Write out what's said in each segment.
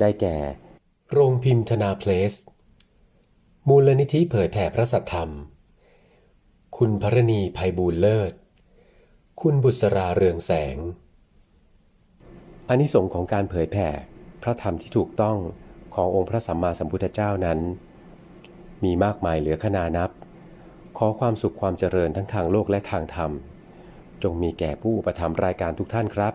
ได้แก่ โรงพิมพ์ธนาเพลส มูลนิธิเผยแผ่พระสัทธรรม คุณพรณีภัยบูลเลิศ คุณบุษราเรืองแสงอานิสงส์ของการเผยแผ่พระธรรมที่ถูกต้องขององค์พระสัมมาสัมพุทธเจ้านั้น มีมากมายเหลือขนานับ ขอความสุขความเจริญทั้งทางโลกและทางธรรม จงมีแก่ผู้อุปถัมภ์รายการทุกท่านครับ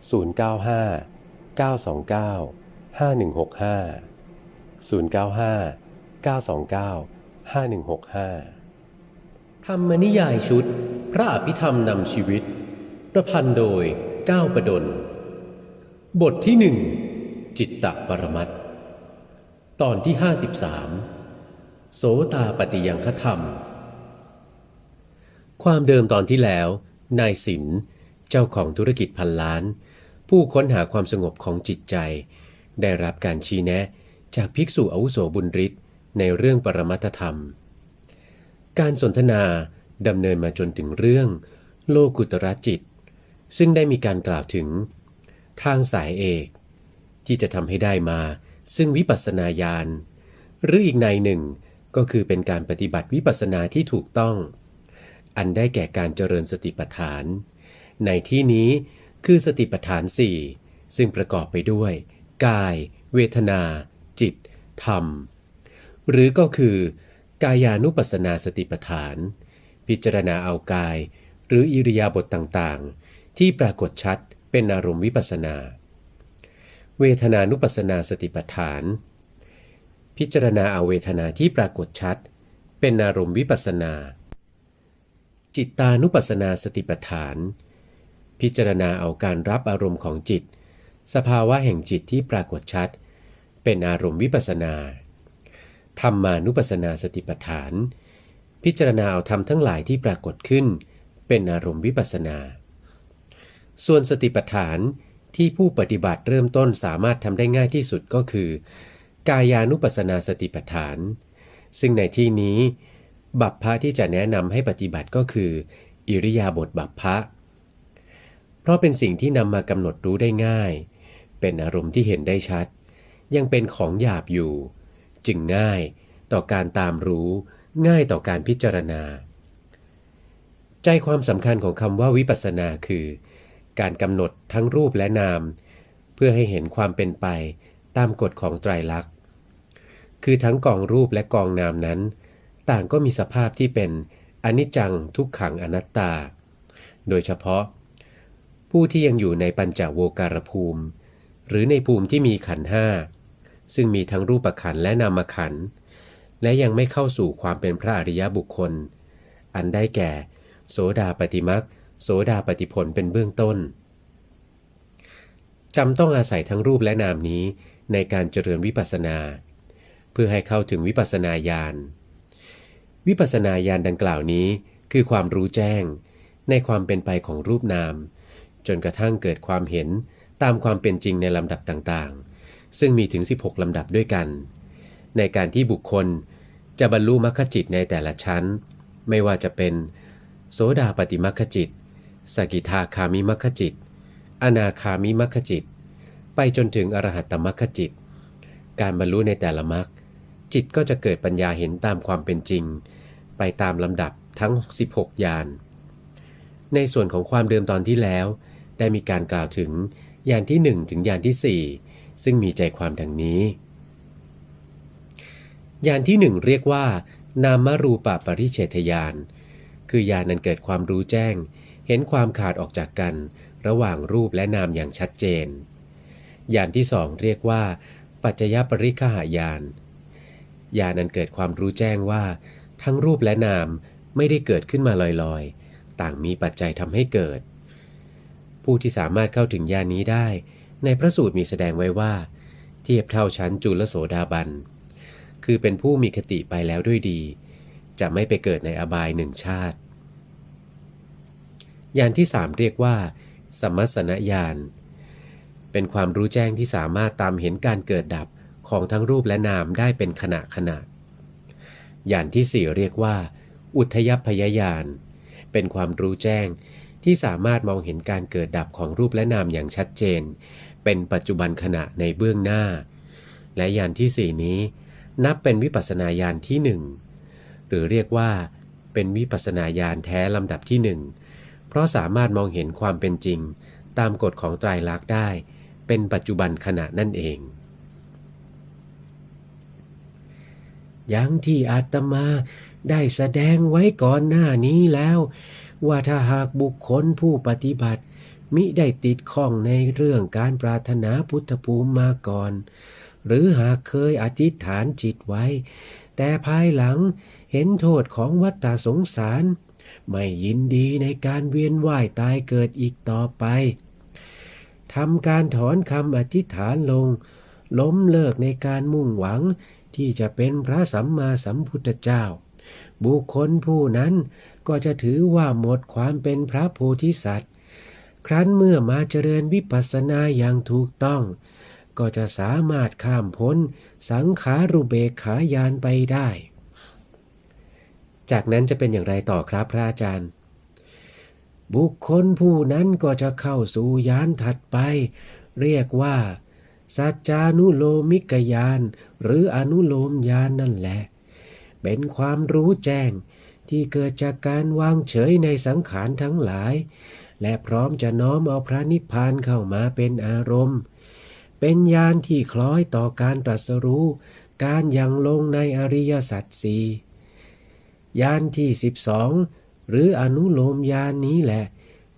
095 929 5165 095 929 5165 ธรรมนิยายชุด พระอภิธรรมนำชีวิต ประพันธ์โดยก้าวประดล บทที่หนึ่งจิตตปรมัตตอนที่ 53 โสตาปฏิยังคธรรม ความเดิมตอนที่แล้ว นายสินเจ้าของธุรกิจพันล้าน ผู้ค้นหาความสงบของจิตใจ ได้รับการชี้แนะจากภิกษุอาวุโสบุญฤทธิ์ในเรื่องปรมัตธรรม การสนทนาดำเนินมาจนถึงเรื่อง โลกุตระจิต ซึ่งได้มีการกล่าวถึง ทางสายเอก ที่จะทำให้ได้มา ซึ่งวิปัสสนาญาณหรืออีกในหนึ่งก็คือเป็นการปฏิบัติวิปัสสนาที่ถูกต้อง อันได้แก่การเจริญสติปัฏฐาน ในที่นี้ คือสติปัฏฐานสี่ซึ่งประกอบไปด้วย กาย เวทนา จิต ธรรม หรือก็คือ กายานุปัสสนาสติปัฏฐาน พิจารณาเอากาย หรืออิริยาบถต่างๆ ที่ปรากฏชัดเป็นอารมณ์วิปัสสนา เวทนานุปัสสนาสติปัฏฐาน พิจารณาเอาเวทนาที่ปรากฏชัด เป็นอารมณ์วิปัสสนา จิตตานุปัสสนาสติปัฏฐาน พิจารณาเอาการรับอารมณ์ของจิต สภาวะแห่งจิตที่ปรากฏชัด เป็นอารมณ์วิปัสนาธรรมานุปัสนาสติปัฏฐาน พิจารณาเอาธรรมทั้งหลายที่ปรากฏขึ้น เป็นอารมณ์วิปัสนา ส่วนสติปัฏฐานที่ผู้ปฏิบัติเริ่มต้นสามารถทำได้ง่ายที่สุดก็คือ กายานุปัสสนาสติปัฏฐาน ซึ่งในที่นี้ บัพพะที่จะแนะนำให้ปฏิบัติก็คือ อิริยาบถบัพพะ เพราะเป็นสิ่งที่นำมากำหนดรู้ได้ง่าย เป็นอารมณ์ที่เห็นได้ชัด ยังเป็นของหยาบอยู่ จึงง่ายต่อการตามรู้ ง่ายต่อการพิจารณา ใจความสำคัญของคำว่าวิปัสสนาคือ การกำหนดทั้งรูปและนาม เพื่อให้เห็นความเป็นไปตามกฎของไตรลักษณ์ คือทั้งกองรูปและกองนามนั้น ต่างก็มีสภาพที่เป็นอนิจจังทุกขังอนัตตา โดยเฉพาะ ผู้ที่ยังอยู่ในปัญจโวการภูมิ หรือในภูมิที่มีขันห้าซึ่งมีทั้งรูปขันและนามขัน และยังไม่เข้าสู่ความเป็นพระอริยบุคคล อันได้แก่ โสดาปฏิมักโสดาปฏิผลเป็นเบื้องต้นจำต้องอาศัยทั้งรูปและนามนี้ในการเจริญวิปัสสนา เพื่อให้เข้าถึงวิปัสสนาญาณวิปัสสนาญาณดังกล่าวนี้คือความรู้แจ้ง ในความเป็นไปของรูปนาม จนกระทั่งเกิดความเห็นตามความเป็นจริงในลำดับต่างๆ ซึ่งมีถึง 16 ลำดับด้วยกัน ในการที่บุคคลจะบรรลุมรรคจิตในแต่ละชั้น ไม่ว่าจะเป็น โสดาปฏิมรรคจิต สกิทาคามิมรรคจิต อนาคามิมรรคจิต ไปจนถึงอรหัตตมรรคจิต การบรรลุในแต่ละมรรคจิตก็จะเกิดปัญญาเห็นตามความเป็นจริง ไปตามลำดับทั้ง 16 ยานในส่วนของความเดิมตอนที่แล้ว ได้มีการกล่าวถึงยานที่ 1 ถึงยานที่ 4 ซึ่งมีใจความดังนี้ ยานที่ 1 เรียกว่า นามรูปปริเฉทยาน คือยานนั้นเกิดความรู้แจ้ง เห็นความขาดออกจากกัน ระหว่างรูปและนามอย่างชัดเจน ยานที่สองเรียกว่า ปัจจยปริคหายาน ยานนั้นเกิดความรู้แจ้งว่า ทั้งรูปและนามไม่ได้เกิดขึ้นมาลอยๆ ต่างมีปัจจัยทำให้เกิด ผู้ที่สามารถเข้าถึงยานนี้ได้ ในพระสูตรมีแสดงไว้ว่า เทียบเท่าชั้นจุลโสดาบัน คือเป็นผู้มีคติไปแล้วด้วยดี จะไม่ไปเกิดในอบายหนึ่งชาติยานที่สามเรียกว่า สมัสนญาณเป็นความรู้แจ้งที่สามารถตามเห็นการเกิดดับของทั้งรูปและนามได้เป็นขณะขณะยานที่สี่เรียกว่า อุทยพยญาณเป็นความรู้แจ้ง ที่สามารถมองเห็นการเกิดดับของรูปและนามอย่างชัดเจน เป็นปัจจุบันขณะในเบื้องหน้า และยานที่สี่นี้ นับเป็นวิปัสสนาญาณที่หนึ่งหรือเรียกว่า เป็นวิปัสสนาญาณแท้ลำดับที่หนึ่งเพราะสามารถมองเห็นความเป็นจริง ตามกฎของไตรลักษณ์ได้ เป็นปัจจุบันขณะนั่นเองอย่างที่อาตมาได้แสดงไว้ก่อนหน้านี้แล้ว ว่าถ้าหากบุคคลผู้ปฏิบัติ มิได้ติดข้องในเรื่องการปรารถนาพุทธภูมิมาก่อน หรือหากเคยอธิษฐานจิตไว้ แต่ภายหลังเห็นโทษของวัฏฏสงสาร ไม่ยินดีในการเวียนว่ายตายเกิดอีกต่อไปทำการถอนคำอธิษฐานลง ล้มเลิกในการมุ่งหวังที่จะเป็นพระสัมมาสัมพุทธเจ้า บุคคลผู้นั้น ก็จะถือว่าหมดความเป็นพระโพธิสัตว์ ครั้นเมื่อมาเจริญวิปัสสนาอย่างถูกต้อง ก็จะสามารถข้ามพ้นสังขารุเบกขายานไปได้ จากนั้นจะเป็นอย่างไรต่อครับพระอาจารย์ บุคคลผู้นั้นก็จะเข้าสู่ยานถัดไป เรียกว่า สัจจานุโลมิกยาน หรืออนุโลมยานนั่นแหละ เป็นความรู้แจ้ง ที่เกิดจากการวางเฉยในสังขารทั้งหลาย และพร้อมจะน้อมเอาพระนิพพานเข้ามาเป็นอารมณ์ เป็นญาณที่คล้อยต่อการตรัสรู้ การยังลงในอริยสัจสี่ญาณที่สิบสองหรืออนุโลมญาณนนี้แหละ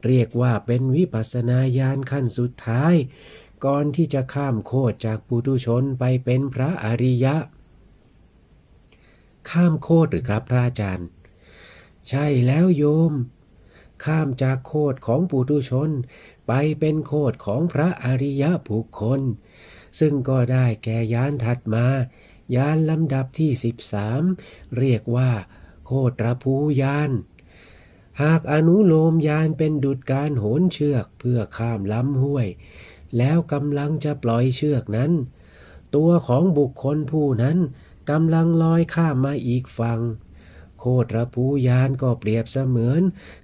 เรียกว่าเป็นวิปัสสนาญาณขั้นสุดท้าย ก่อนที่จะข้ามโคดจากปุถุชนไปเป็นพระอริยะ ข้ามโคดหรือครับพระอาจารย์ ใช่แล้วโยม ข้ามจากโคดของปุถุชน ไปเป็นโคดของพระอริยะบุคคล ซึ่งก็ได้แก่ยานถัดมายานลำดับที่ 13 เรียกว่า โคตรภูยานหากอนุโลมยานเป็นดุจการโหนเชือกเพื่อข้ามลำห้วย แล้วกำลังจะปล่อยเชือกนั้น ตัวของบุคคลผู้นั้นกำลังลอยข้ามมาอีกฝั่ง โคตรภูยานก็เปรียบเสมือน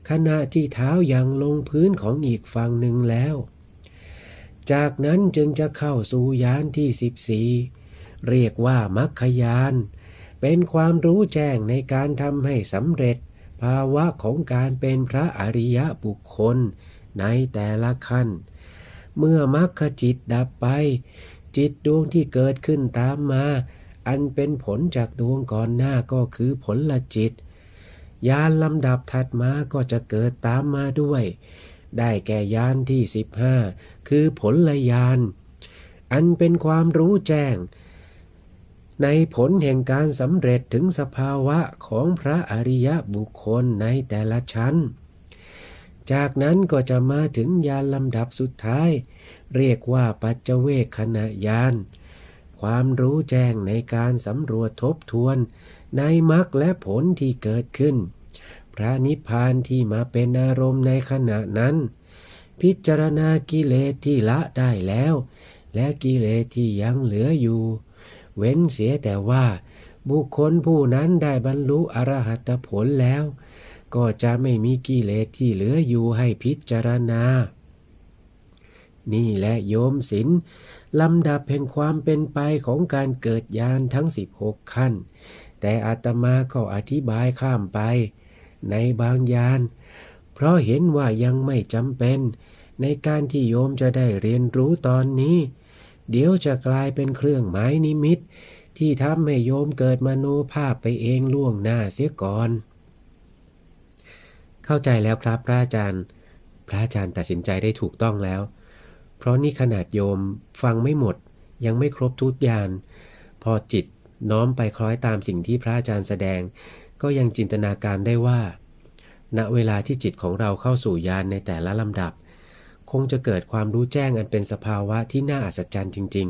ขณะที่เท้ายังลงพื้นของอีกฝั่งหนึ่งแล้ว จากนั้นจึงจะเข้าสู่ยานที่14เรียกว่ามัคคยาน เป็นความรู้แจ้งในการทำให้สำเร็จ ภาวะของการเป็นพระอริยบุคคลในแต่ละขั้น เมื่อมรรคจิตดับไป จิตดวงที่เกิดขึ้นตามมา อันเป็นผลจากดวงก่อนหน้าก็คือผลละจิต ยานลำดับถัดมาก็จะเกิดตามมาด้วย ได้แก่ยานที่ 15 คือผลละยาน อันเป็นความรู้แจ้ง ในผลแห่งการสำเร็จถึงสภาวะของพระอริยบุคคลในแต่ละชั้น จากนั้นก็จะมาถึงยานลำดับสุดท้าย เรียกว่าปัจเจเวคขณะยาน ความรู้แจ้งในการสำรวจทบทวน ในมรรคและผลที่เกิดขึ้น พระนิพพานที่มาเป็นอารมณ์ในขณะนั้น พิจารณากิเลสที่ละได้แล้ว และกิเลสที่ยังเหลืออยู่ เว้นเสียแต่ว่า บุคคลผู้นั้นได้บรรลุอรหัตผลแล้ว ก็จะไม่มีกิเลสที่เหลืออยู่ให้พิจารณา นี่และโยมศิล ลำดับแห่งความเป็นไปของการเกิดญาณทั้ง 16 ขั้น แต่อาตมาก็อธิบายข้ามไป ในบางญาณเพราะเห็นว่ายังไม่จำเป็น ในการที่โยมจะได้เรียนรู้ตอนนี้ เดี๋ยวจะกลายเป็นเครื่องหมายนิมิต ที่ทำให้โยมเกิดมโนภาพไปเองล่วงหน้าเสียก่อน เข้าใจแล้วครับพระอาจารย์ พระอาจารย์ตัดสินใจได้ถูกต้องแล้ว เพราะนี่ขนาดโยมฟังไม่หมด ยังไม่ครบทุกยาน พอจิตน้อมไปคล้อยตามสิ่งที่พระอาจารย์แสดง ก็ยังจินตนาการได้ว่า ณเวลาที่จิตของเราเข้าสู่ยานในแต่ละลำดับ คงจะเกิดความรู้แจ้งอันเป็นสภาวะที่น่าอัศจรรย์จริง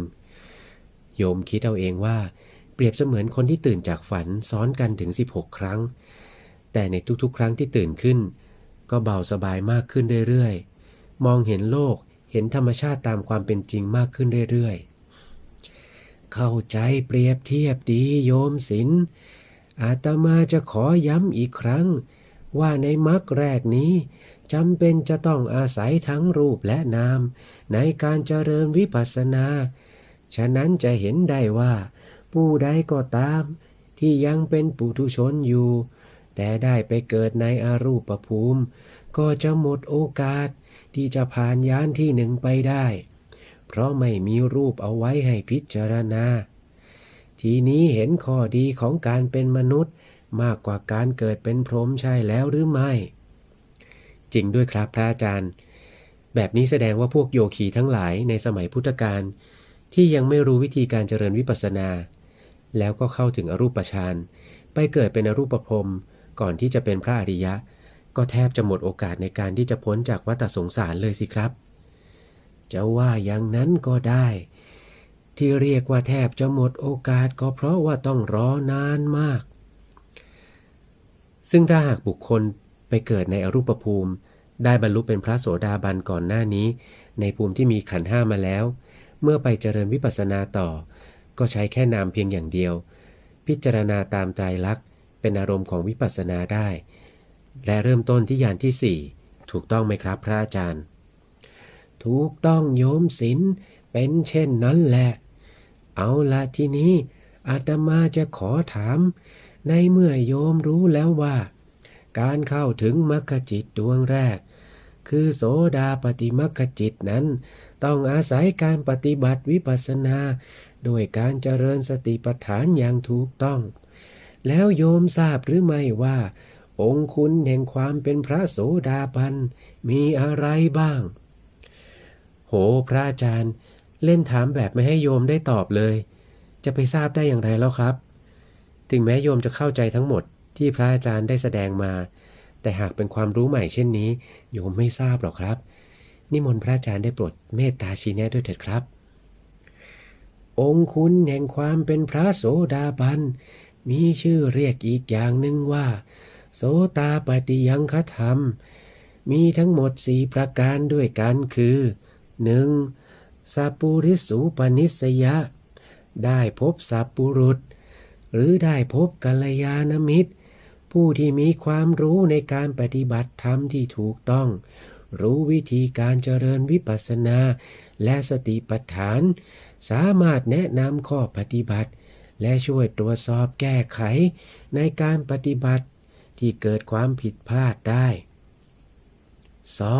ๆ โยมคิดเอาเองว่า เปรียบเสมือนคนที่ตื่นจากฝันซ้อนกันถึง 16 ครั้ง แต่ในทุกๆ ครั้งที่ตื่นขึ้น ก็เบาสบายมากขึ้นเรื่อยๆ มองเห็นโลก ห็นธรรมชาติตามความเป็นจริงมากขึ้นเรื่อยๆ เข้าใจเปรียบเทียบดีโยมศิลอาตมาจะขอย้ำอีกครั้ง ว่าในมรรคแรกนี้จำเป็นจะต้องอาศัยทั้งรูปและนาม ในการเจริญวิปัสสนา ฉะนั้นจะเห็นได้ว่า ผู้ใดก็ตาม ที่ยังเป็นปุถุชนอยู่ แต่ได้ไปเกิดในอารูปภูมิ ก็จะหมดโอกาส ที่จะผ่านยานที่หนึ่งไปได้ เพราะไม่มีรูปเอาไว้ให้พิจารณา ทีนี้เห็นข้อดีของการเป็นมนุษย์มากกว่าการเกิดเป็นพรหมใช่แล้วหรือไม่ จริงด้วยครับพระอาจารย์ แบบนี้แสดงว่าพวกโยคีทั้งหลายในสมัยพุทธกาลที่ยังไม่รู้วิธีการเจริญวิปัสสนา แล้วก็เข้าถึงอรูปฌานไปเกิดเป็นอรูปพรหมก่อนที่จะเป็นพระอริยะ ก็แทบจะหมดโอกาสในการที่จะพ้นจากวัฏสงสารเลยสิครับ จะว่าอย่างนั้นก็ได้ ที่เรียกว่าแทบจะหมดโอกาสก็เพราะว่าต้องรอนานมาก ซึ่งถ้าหากบุคคลไปเกิดในอรูปภูมิ ได้บรรลุเป็นพระโสดาบันก่อนหน้านี้ ในภูมิที่มีขันห้ามาแล้ว เมื่อไปเจริญวิปัสสนาต่อ ก็ใช้แค่นามเพียงอย่างเดียว พิจารณาตามไตรลักษณ์เป็นอารมณ์ของวิปัสสนาได้ และเริ่มต้นที่ยานที่สี่ถูกต้องไหมครับพระอาจารย์ ถูกต้องโยมศิลเป็นเช่นนั้นแหละ เอาละทีนี้อาตมาจะขอถาม ในเมื่อโยมรู้แล้วว่า การเข้าถึงมรรคจิตดวงแรก คือโสดาปฏิมรรคจิตนั้น ต้องอาศัยการปฏิบัติวิปัสสนาโดยการเจริญสติปัฏฐานอย่างถูกต้อง แล้วโยมทราบหรือไม่ว่า องคุณแห่งความเป็นพระโสดาบันมีอะไรบ้าง โห พระอาจารย์ เล่นถามแบบไม่ให้โยมได้ตอบเลย จะไปทราบได้อย่างไรแล้วครับ ถึงแม้โยมจะเข้าใจทั้งหมดที่พระอาจารย์ได้แสดงมา แต่หากเป็นความรู้ใหม่เช่นนี้ โยมไม่ทราบหรอกครับ นิมนต์พระอาจารย์ได้โปรดเมตตาชี้แนะด้วยเถิดครับ องคุณแห่งความเป็นพระโสดาบันมีชื่อเรียกอีกอย่างหนึ่งว่า โสตาปฏิยังคธรรม มีทั้งหมดสี่ประการด้วยกันคือ 1. สัปุริสูปนิสยะ ได้พบสัพปุรุษ หรือได้พบกัลยาณมิตร ผู้ที่มีความรู้ในการปฏิบัติธรรมที่ถูกต้อง รู้วิธีการเจริญวิปัสสนา และสติปัฏฐาน สามารถแนะนำข้อปฏิบัติ และช่วยตรวจสอบแก้ไขในการปฏิบัติ ที่เกิดความผิดพลาดได้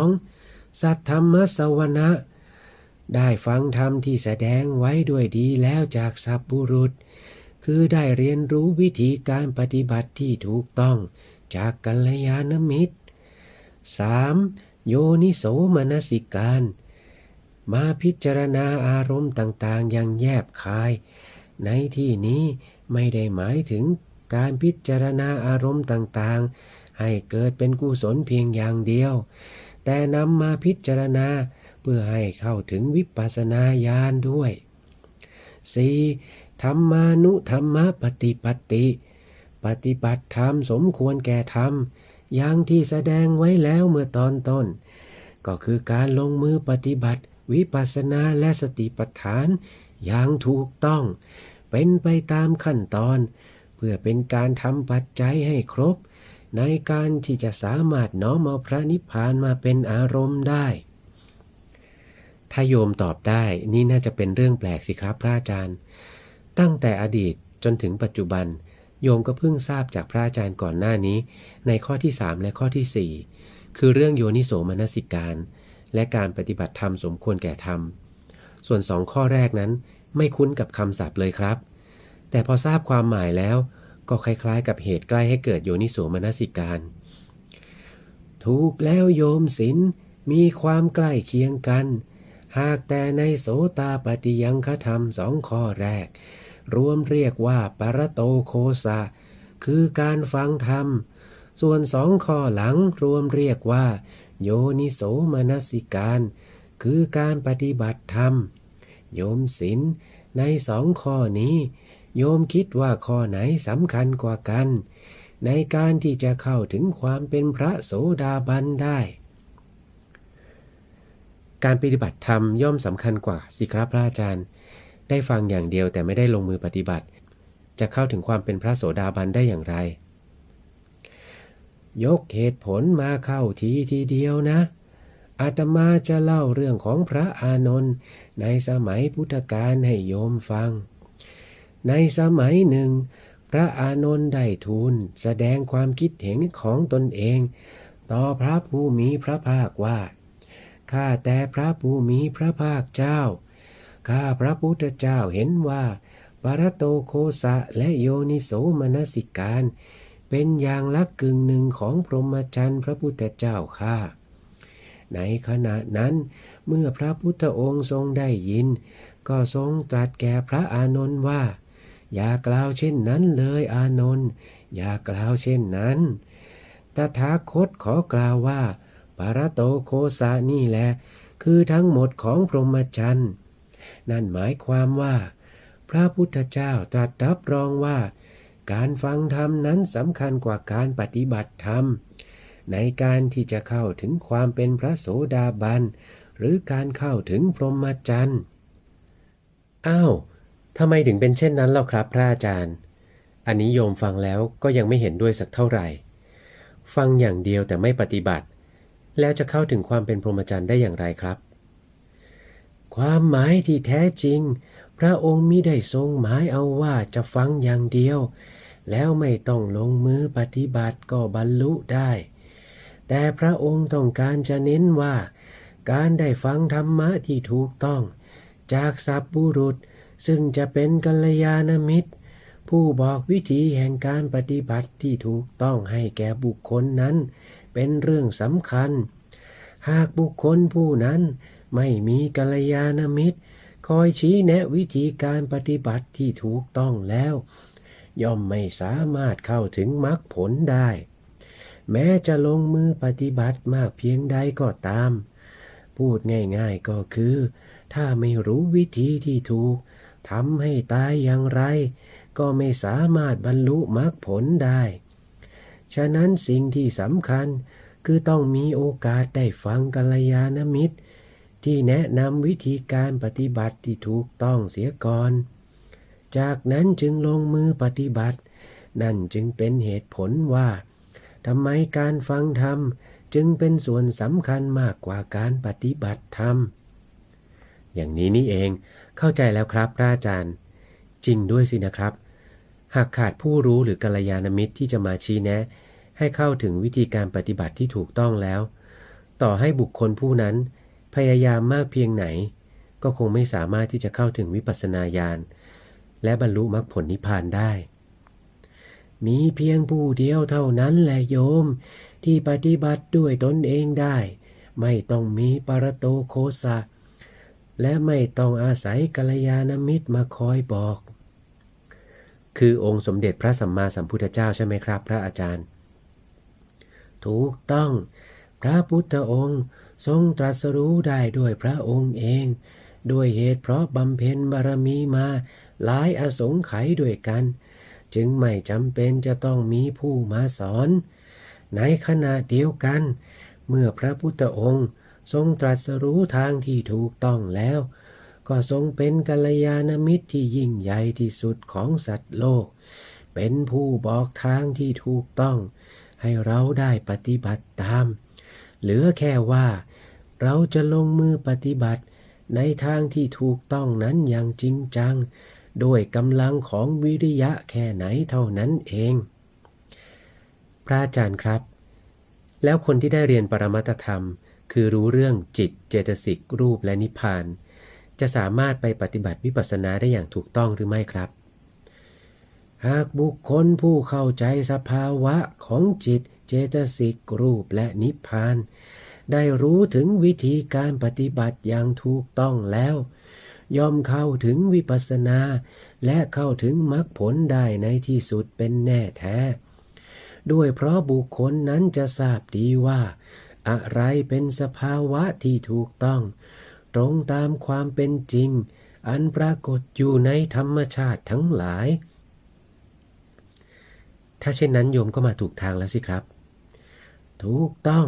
2. สัทธรรมสวนะ ได้ฟังธรรมที่แสดงไว้ด้วยดีแล้วจากสัพบุรุษ คือได้เรียนรู้วิธีการปฏิบัติที่ถูกต้องจากกัลยาณมิตร 3. โยนิโสมนสิการ มาพิจารณาอารมณ์ต่างๆ อย่างแยบคาย ในที่นี้ไม่ได้หมายถึง การพิจารณาอารมณ์ต่างๆ ให้เกิดเป็นกุศลเพียงอย่างเดียว แต่นำมาพิจารณาเพื่อให้เข้าถึงวิปัสสนาญาณด้วย 4. ธรรมานุธรรมปฏิปติ ปฏิบัติธรรมสมควรแก่ธรรม อย่างที่แสดงไว้แล้วเมื่อตอนต้น ก็คือการลงมือปฏิบัติ วิปัสสนาและสติปัฏฐาน อย่างถูกต้อง เป็นไปตามขั้นตอน เพื่อเป็นการทำปัจจัยให้ครบ ในการที่จะสามารถน้อมเอาพระนิพพานมาเป็นอารมณ์ได้ ถ้าโยมตอบได้นี่น่าจะเป็นเรื่องแปลกสิครับพระอาจารย์ ตั้งแต่อดีตจนถึงปัจจุบัน โยมก็เพิ่งทราบจากพระอาจารย์ก่อนหน้านี้ ในข้อที่ 3 และข้อที่ 4 คือเรื่องโยนิโสมนสิการ และการปฏิบัติธรรมสมควรแก่ธรรม ส่วนสองข้อแรกนั้นไม่คุ้นกับคำศัพท์เลยครับ แต่พอทราบความหมายแล้ว ก็คล้ายๆ กับเหตุใกล้ให้เกิดโยนิโสมนสิการ ถูกแล้วโยมศิลมีความใกล้เคียงกัน หากแต่ในโสตาปฏิยังคธรรมสองข้อแรก รวมเรียกว่าปรโตโคสะ คือการฟังธรรม ส่วนสองข้อหลังรวมเรียกว่า โยนิโสมนสิการ คือการปฏิบัติธรรม โยมศิลในสองข้อนี้ โยมคิดว่าข้อไหนสำคัญกว่ากัน ในการที่จะเข้าถึงความเป็นพระโสดาบันได้ การปฏิบัติธรรมย่อมสำคัญกว่าสิครับพระอาจารย์ ได้ฟังอย่างเดียวแต่ไม่ได้ลงมือปฏิบัติ จะเข้าถึงความเป็นพระโสดาบันได้อย่างไร ยกเหตุผลมาเข้าทีทีเดียวนะอาตมาจะเล่าเรื่องของพระอานนท์ในสมัยพุทธกาลให้โยมฟัง ในสมัยหนึ่ง พระอานนท์ได้ทูลแสดงความคิดเห็นของตนเอง ต่อพระผู้มีพระภาคว่า ข้าแต่พระผู้มีพระภาคเจ้า ข้าพระพุทธเจ้าเห็นว่าปรโตโคสะและโยนิโสมนสิการ เป็นอย่างลักกึ่งหนึ่งของพรหมจรรย์พระพุทธเจ้าข้าในขณะนั้นเมื่อพระพุทธองค์ทรงได้ยิน ก็ทรงตรัสแก่พระอานนท์ว่า อย่ากล่าวเช่นนั้นเลยอานนท์อย่ากล่าวเช่นนั้น ตถาคตขอกล่าวว่าปรโตโคสานี่แหละ คือทั้งหมดของพรหมจรรย์นั่นหมายความว่า พระพุทธเจ้าตรัสรับรองว่า การฟังธรรมนั้นสำคัญกว่าการปฏิบัติธรรม ในการที่จะเข้าถึงความเป็นพระโสดาบัน หรือการเข้าถึงพรหมจรรย์อ้าว ทำไมถึงเป็นเช่นนั้นเล่าครับพระอาจารย์ อันนี้โยมฟังแล้วก็ยังไม่เห็นด้วยสักเท่าไหร่ ฟังอย่างเดียวแต่ไม่ปฏิบัติ แล้วจะเข้าถึงความเป็นพรหมจรรย์ได้อย่างไรครับ ความหมายที่แท้จริง พระองค์มิได้ทรงหมายเอาว่าจะฟังอย่างเดียว แล้วไม่ต้องลงมือปฏิบัติก็บรรลุได้ แต่พระองค์ต้องการจะเน้นว่า การได้ฟังธรรมะที่ถูกต้อง จากสัพบุรุษ ซึ่งจะเป็นกัลยาณมิตร ผู้บอกวิธีแห่งการปฏิบัติที่ถูกต้องให้แก่บุคคลนั้น เป็นเรื่องสำคัญ หากบุคคลผู้นั้นไม่มีกัลยาณมิตร คอยชี้แนะวิธีการปฏิบัติที่ถูกต้องแล้ว ย่อมไม่สามารถเข้าถึงมรรคผลได้ แม้จะลงมือปฏิบัติมากเพียงใดก็ตาม พูดง่ายๆก็คือ ถ้าไม่รู้วิธีที่ถูก ทำให้ตายอย่างไร ก็ไม่สามารถบรรลุมรรคผลได้ ฉะนั้นสิ่งที่สำคัญคือต้องมีโอกาสได้ฟังกัลยาณมิตร ที่แนะนำวิธีการปฏิบัติที่ถูกต้องเสียก่อน จากนั้นจึงลงมือปฏิบัติ นั่นจึงเป็นเหตุผลว่าทำไมการฟังธรรมจึงเป็นส่วนสำคัญมากกว่าการปฏิบัติธรรม อย่างนี้นี่เอง เข้าใจแล้วครับพระอาจารย์ จริงด้วยสินะครับ หากขาดผู้รู้หรือกัลยาณมิตรที่จะมาชี้แนะ ให้เข้าถึงวิธีการปฏิบัติที่ถูกต้องแล้ว ต่อให้บุคคลผู้นั้น พยายามมากเพียงไหน ก็คงไม่สามารถที่จะเข้าถึงวิปัสสนาญาณและบรรลุมรรคผลนิพพานได้ มีเพียงผู้เดียวเท่านั้นแหละโยม ที่ปฏิบัติด้วยตนเองได้ ไม่ต้องมีปรโตโคสะ และไม่ต้องอาศัยกัลยาณมิตรมาคอยบอก คือองค์สมเด็จพระสัมมาสัมพุทธเจ้าใช่ไหมครับ พระอาจารย์ ถูกต้อง พระพุทธองค์ทรงตรัสรู้ได้ด้วยพระองค์เอง ด้วยเหตุเพราะบำเพ็ญบารมีมาหลายอสงไขยด้วยกัน จึงไม่จำเป็นจะต้องมีผู้มาสอน ในขณะเดียวกัน เมื่อพระพุทธองค์ ทรงตรัสรู้ทางที่ถูกต้องแล้ว ก็ทรงเป็นกัลยาณมิตรที่ยิ่งใหญ่ที่สุดของสัตว์โลก เป็นผู้บอกทางที่ถูกต้อง ให้เราได้ปฏิบัติตาม เหลือแค่ว่า เราจะลงมือปฏิบัติ ในทางที่ถูกต้องนั้นอย่างจริงจังด้วยกำลังของวิริยะแค่ไหนเท่านั้นเอง พระอาจารย์ครับ แล้วคนที่ได้เรียนปรมัตธรรม คือรู้เรื่องจิตเจตสิกรูปและนิพพาน จะสามารถไปปฏิบัติวิปัสสนาได้อย่างถูกต้องหรือไม่ครับ หากบุคคลผู้เข้าใจสภาวะของจิตเจตสิกรูปและนิพพาน ได้รู้ถึงวิธีการปฏิบัติอย่างถูกต้องแล้ว ย่อมเข้าถึงวิปัสสนา และเข้าถึงมรรคผลได้ในที่สุดเป็นแน่แท้ ด้วยเพราะบุคคลนั้นจะทราบดีว่า อะไรเป็นสภาวะที่ถูกต้อง ตรงตามความเป็นจริง อันปรากฏอยู่ในธรรมชาติทั้งหลาย ถ้าเช่นนั้นโยมก็มาถูกทางแล้วสิครับ ถูกต้อง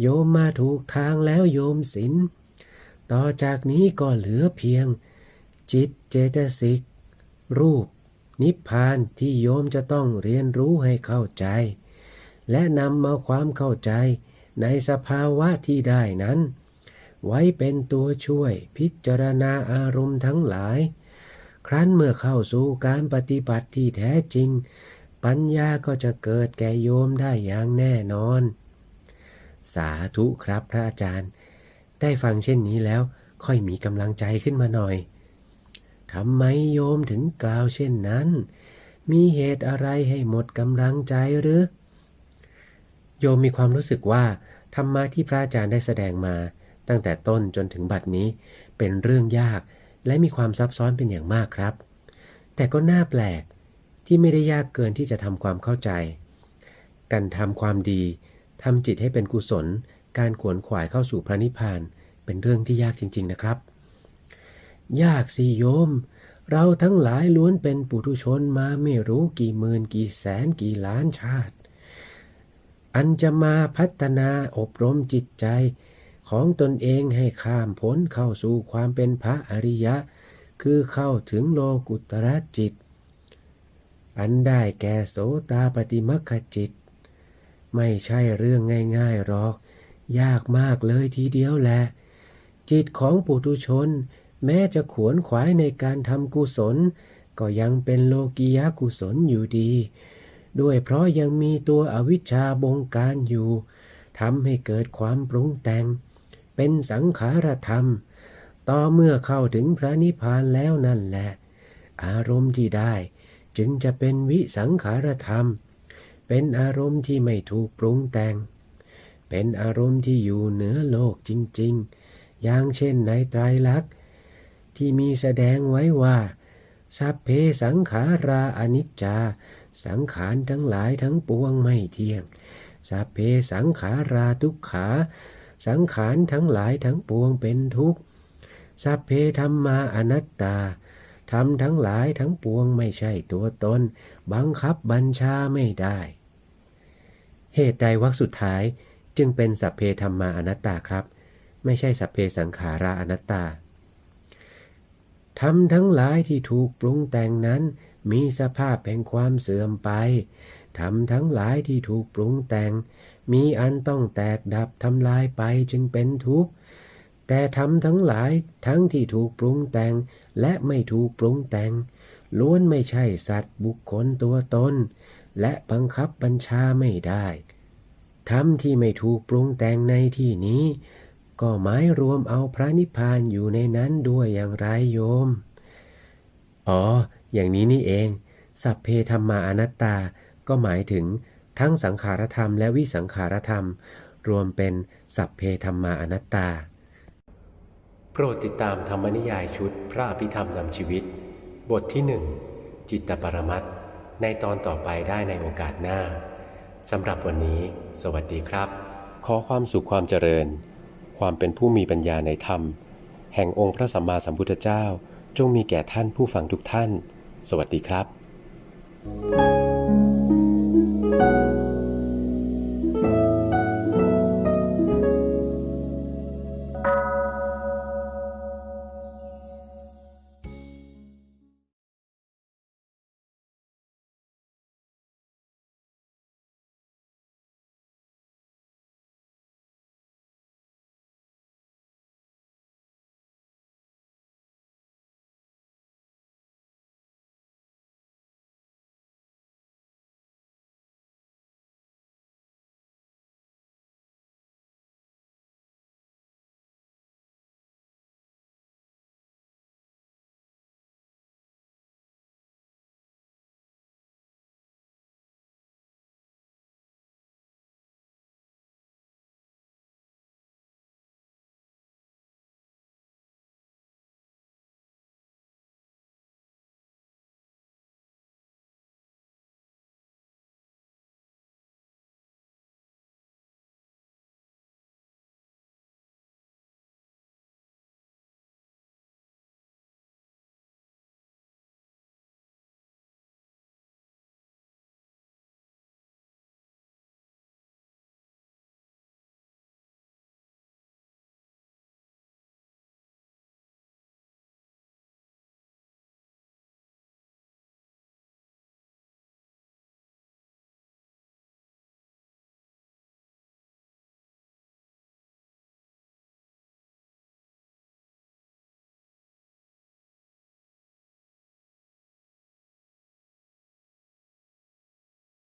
โยมมาถูกทางแล้วโยมสินต่อจากนี้ก็เหลือเพียง จิตเจตสิก รูป นิพพานที่โยมจะต้องเรียนรู้ให้เข้าใจ และนำมาความเข้าใจ ในสภาวะที่ได้นั้น ไว้เป็นตัวช่วยพิจารณาอารมณ์ทั้งหลาย ครั้นเมื่อเข้าสู่การปฏิบัติที่แท้จริง ปัญญาก็จะเกิดแก่โยมได้อย่างแน่นอน สาธุครับพระอาจารย์ ได้ฟังเช่นนี้แล้วค่อยมีกำลังใจขึ้นมาหน่อยทำไมโยมถึงกล่าวเช่นนั้น มีเหตุอะไรให้หมดกำลังใจหรือ โยมมีความรู้สึกว่าธรรมะที่พระอาจารย์ได้แสดงมา ตั้งแต่ต้นจนถึงบัดนี้เป็นเรื่องยากและมีความซับซ้อนเป็นอย่างมากครับ แต่ก็น่าแปลกที่ไม่ได้ยากเกินที่จะทำความเข้าใจ การทำความดีทำจิตให้เป็นกุศล การขวนขวายเข้าสู่พระนิพพานเป็นเรื่องที่ยากจริง ๆนะครับ ยากสิโยม เราทั้งหลายล้วนเป็นปุถุชนมาไม่รู้กี่หมื่นกี่แสนกี่ล้านชาติ อันจะมาพัฒนาอบรมจิตใจ ของตนเองให้ข้ามพ้นเข้าสู่ความเป็นพระอริยะ คือเข้าถึงโลกุตระจิต อันได้แก่โสตาปฏิมัคคจิต ไม่ใช่เรื่องง่ายๆหรอก ยากมากเลยทีเดียวแหละ จิตของปุถุชน แม้จะขวนขวายในการทำกุศล ก็ยังเป็นโลกียกุศลอยู่ดี ด้วยเพราะยังมีตัวอวิชชาบงการอยู่ทำให้เกิดความปรุงแต่ง เป็นสังขารธรรม ต่อเมื่อเข้าถึงพระนิพพานแล้วนั่นแหละ อารมณ์ที่ได้จึงจะเป็นวิสังขารธรรม เป็นอารมณ์ที่ไม่ถูกปรุงแต่ง เป็นอารมณ์ที่อยู่เหนือโลกจริง ๆ อย่างเช่นในไตรลักษณ์ที่มีแสดงไว้ว่า สัพเพสังขาราอนิจจา สังขารทั้งหลายทั้งปวงไม่เที่ยงสัพเพสังขาราทุกขา สังขารทั้งหลายทั้งปวงเป็นทุกข์สัพเพธรรมาอนัตตาธรรมทั้งหลายทั้งปวงไม่ใช่ตัวตน บังคับบัญชาไม่ได้ เหตุใดวรรคสุดท้ายจึงเป็นสัพเพธรรมาอนัตตาครับ ไม่ใช่สัพเพสังขาราอนัตตาธรรมทั้งหลายที่ถูกปรุงแต่งนั้น มีสภาพแห่งความเสื่อมไปธรรมทั้งหลายที่ถูกปรุงแต่ง มีอันต้องแตกดับทำลายไปจึงเป็นทุกข์แต่ธรรมทั้งหลายทั้งที่ถูกปรุงแต่ง และไม่ถูกปรุงแต่ง ล้วนไม่ใช่สัตว์บุคคลตัวตนและบังคับบัญชาไม่ได้ธรรมที่ไม่ถูกปรุงแต่งในที่นี้ ก็หมายรวมเอาพระนิพพานอยู่ในนั้นด้วยอย่างไรโยม อ๋อ อย่างนี้นี่เอง สัพเพธรรมาอนัตตา ก็หมายถึงทั้งสังขารธรรมและวิสังขารธรรม รวมเป็นสัพเพธรรมาอนัตตาพรดติดตามธรรมนิยายชุดพระอภิธรรมนำชีวิต บทที่หนึ่งจิตตปรมัตในตอนต่อไปได้ในโอกาสหน้าสำหรับวันนี้ สวัสดีครับ ขอความสุขความเจริญ ความเป็นผู้มีปัญญาในธรรม แห่งองค์พระสัมมาสัมพุทธเจ้า จงมีแก่ท่านผู้ฟังทุกท่าน สวัสดีครับ thank you